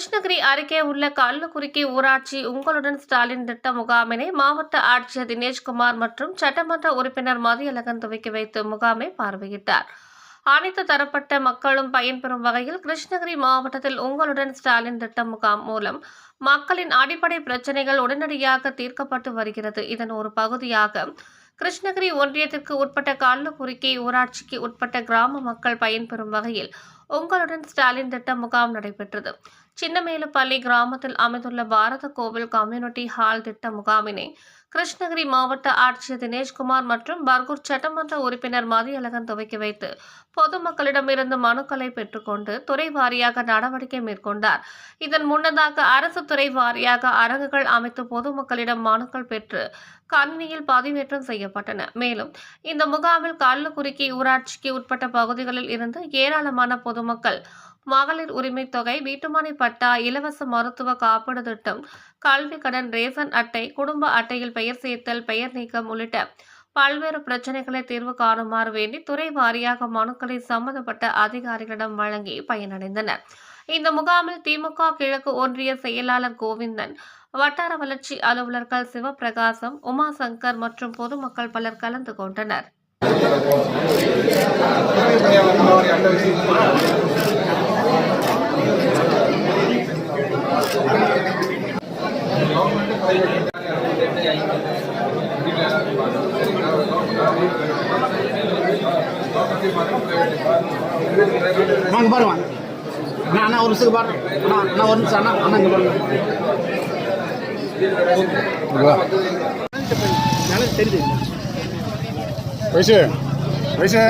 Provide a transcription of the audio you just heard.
கிருஷ்ணகிரி அருகே உள்ள கல்லுக்குறுக்கி ஊராட்சி உங்களுடன் ஸ்டாலின் திட்ட முகாமினை மாவட்ட ஆட்சியர் தினேஷ்குமார் மற்றும் சட்டமன்ற உறுப்பினர் மதியழகன் துவக்கி வைத்து முகாமை பார்வையிட்டார். அனைத்து தரப்பட்ட மக்களும் பயன்பெறும் வகையில் கிருஷ்ணகிரி மாவட்டத்தில் உங்களுடன் ஸ்டாலின் திட்ட முகாம் மூலம் மக்களின் அடிப்படை பிரச்சனைகள் உடனடியாக தீர்க்கப்பட்டு வருகிறது. இதன் ஒரு பகுதியாக கிருஷ்ணகிரி ஒன்றியத்திற்கு உட்பட்ட கல்லுக்குறுக்கி ஊராட்சிக்கு உட்பட்ட கிராம மக்கள் பயன்பெறும் வகையில் உங்களுடன் ஸ்டாலின் திட்ட முகாம் நடைபெற்றது. சின்னமேலுப்பள்ளி கிராமத்தில் அமைந்துள்ள பாரத கோவில் கம்யூனிட்டி ஹால் திட்ட முகாமினை கிருஷ்ணகிரி மாவட்ட ஆட்சியர் தினேஷ்குமார் மற்றும் பர்கூர் சட்டமன்ற உறுப்பினர் மதியழகன் துவக்கி வைத்து பொதுமக்களிடமிருந்து மனுக்களை பெற்றுக்கொண்டு துறை வாரியாக நடவடிக்கை மேற்கொண்டார். இதன் முன்னதாக அரசு துறை வாரியாக அரங்குகள் அமைத்து பொதுமக்களிடம் மனுக்கள் பெற்று கணினியில் பதிவேற்றம் செய்யப்பட்டன. மேலும் இந்த முகாமில் கல்லுக்குறுக்கி ஊராட்சிக்கு உட்பட்ட பகுதிகளில் இருந்து ஏராளமான பொது பொதுமக்கள் மகளிர் உரிமை தொகை வீட்டுமனை பட்டா இலவச மருத்துவ காப்பீடு திட்டம் கல்வி கடன் ரேசன் அட்டை குடும்ப அட்டையில் பெயர் சேர்த்தல் பெயர் நீக்கம் உள்ளிட்ட பல்வேறு பிரச்சனைகளை தீர்வு காணுமாறு வேண்டி துறை வாரியாக மனுக்களை சம்பந்தப்பட்ட அதிகாரிகளிடம் வழங்கி பயனடைந்தனர். இந்த முகாமில் திமுக கிழக்கு ஒன்றிய செயலாளர் கோவிந்தன் வட்டார வளர்ச்சி அலுவலர்கள் சிவபிரகாசம் உமாசங்கர் மற்றும் பொதுமக்கள் பலர் கலந்து கொண்டனர். வாங்க பாருங்க அண்ணா அண்ணா ஒரு நிமிஷம் பாருங்க அண்ணா அண்ணா ஒரு நிமிஷம் அண்ணா அண்ணா இங்கே பாருங்க. தெரியுது வயசு வயசு